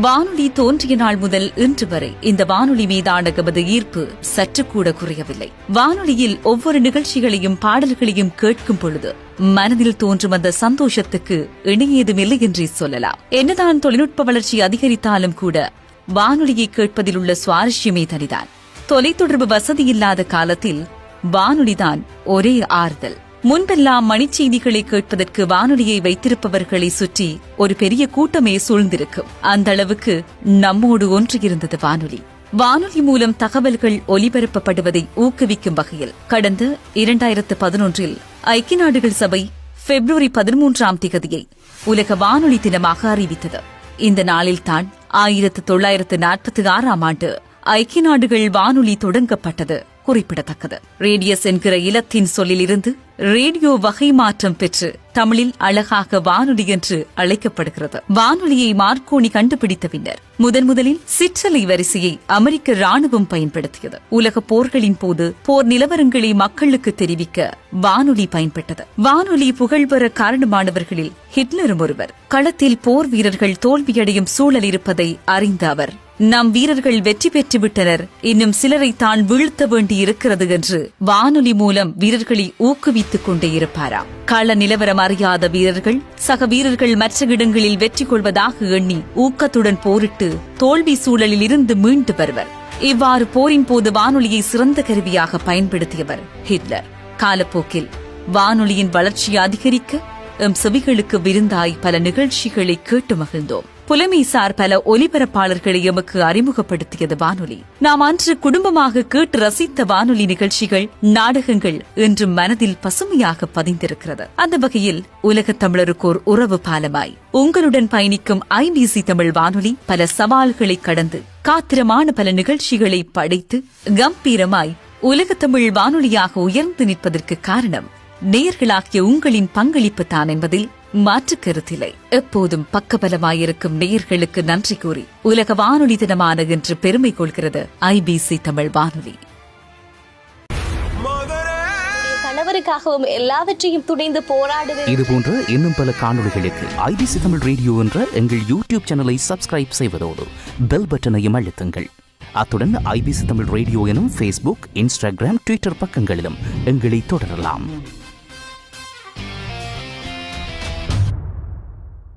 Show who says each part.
Speaker 1: வானொலி தோன்றிய நாள் முதல் இன்று வரை இந்த வானொலி மீதான எமது ஈர்ப்பு சற்று கூட குறையவில்லை. வானொலியில் ஒவ்வொரு நிகழ்ச்சிகளையும் பாடல்களையும் கேட்கும் பொழுது மனதில் தோன்றும் அந்த சந்தோஷத்துக்கு இணையேதுமில்லை என்றே சொல்லலாம். என்னதான் தொழில்நுட்ப வளர்ச்சி அதிகரித்தாலும் கூட வானொலியை கேட்பதில் உள்ள சுவாரஸ்யமே தனிதான். தொலைத்தொடர்பு வசதி இல்லாத காலத்தில் வானொலிதான் ஒரே ஆறுதல். முன்பெல்லாம் மணிச்செய்திகளை கேட்பதற்கு வானொலியை வைத்திருப்பவர்களை சுற்றி ஒரு பெரிய கூட்டமே சூழ்ந்திருக்கும். அந்த அளவுக்கு நம்மோடு ஒன்றியிருந்தது வானொலி. வானொலி மூலம் தகவல்கள் ஒலிபரப்பப்படுவதை ஊக்குவிக்கும் வகையில் கடந்த இரண்டாயிரத்து பதினொன்றில் ஐக்கிய நாடுகள் சபை பிப்ரவரி பதிமூன்றாம் திகதியை உலக வானொலி தினமாக அறிவித்தது. இந்த நாளில்தான் ஆயிரத்து தொள்ளாயிரத்து நாற்பத்தி ஆறாம் ஆண்டு ஐக்கிய நாடுகள் வானொலி தொடங்கப்பட்டது. குறிப்பிடத்தக்கது. ரேடியஸ் என்கிற இலத்தின் சொல்லிலிருந்து ரேடியோ வகை மாற்றம் பெற்று தமிழில் அழகாக வானொலி என்று அழைக்கப்படுகிறது. வானொலியை மார்க்கோனி கண்டுபிடித்த பின்னர் முதன் முதலில் சிற்றலை வரிசையை அமெரிக்க ராணுவம் பயன்படுத்தியது. உலக போர்களின் போது போர் நிலவரங்களை மக்களுக்கு தெரிவிக்க வானொலி பயன்பட்டது. வானொலி புகழ்பெற காரணமானவர்களில் ஹிட்லரும் ஒருவர். களத்தில் போர் வீரர்கள் தோல்வியடையும் சூழல் இருப்பதை அறிந்த அவர் நம் வீரர்கள் வெற்றி பெற்று விட்டனர். இன்னும் சிலரை தான் வீழ்த்த வேண்டி இருக்கிறது என்று வானொலி மூலம் வீரர்களை ஊக்குவித்துக் கொண்டே இருப்பாராம் கள நிலவரம் அறியாத வீரர்கள் சக வீரர்கள் மற்ற இடங்களில் வெற்றி கொள்வதாக எண்ணி ஊக்கத்துடன் போரிட்டு தோல்வி சூழலில் இருந்து மீண்டு வருவர். இவ்வாறு போரின் போது வானொலியை சிறந்த கருவியாக பயன்படுத்தியவர் ஹிட்லர். காலப்போக்கில் வானொலியின் வளர்ச்சி அதிகரிக்க எம் செவிகளுக்கு விருந்தாய் பல நிகழ்ச்சிகளை கேட்டு மகிழ்ந்தோம். புலமைசார் பல ஒலிபரப்பாளர்களை எமக்கு அறிமுகப்படுத்தியது வானொலி. நாம் அன்று குடும்பமாக கேட்டு ரசித்த வானொலி நிகழ்ச்சிகள் நாடகங்கள் என்று மனதில் பசுமையாக பதிந்திருக்கிறது. அந்த வகையில் உலகத் தமிழருக்கோர் உறவு பாலமாய். உங்களுடன் பயணிக்கும் ஐபிசி தமிழ் வானொலி பல சவால்களை கடந்து காத்திரமான பல நிகழ்ச்சிகளை படைத்து கம்பீரமாய் உலகத் தமிழ் வானொலியாக உயர்ந்து நிற்பதற்கு காரணம் நேயர்களாகிய உங்களின் பங்களிப்பு தான் என்பதில் மாற்று கருத்தில்லை. எப்போதும் பக்கபலமாயிருக்கும் நேயர்களுக்கு நன்றி கூறி உலக வானொலி தினமான என்று பெருமை கொள்கிறது ஐபிசி தமிழ் வானொலி.
Speaker 2: கணவருக்காகவும் எல்லாவற்றையும் துணிந்து போராடுவேன்.
Speaker 3: இது போன்ற இன்னும் பல காணொளிகளுக்கு ஐபிசி தமிழ் ரேடியோ என்ற எங்கள் யூடியூப் சேனலை சப்ஸ்கிரைப் செய்வதோடு பெல் பட்டனையும் அழுத்துங்கள். அத்துடன் ஐபிசி தமிழ் ரேடியோ எனும் ஃபேஸ்புக் இன்ஸ்டாகிராம் ட்விட்டர் பக்கங்களிலும் எங்களை தொடரலாம்.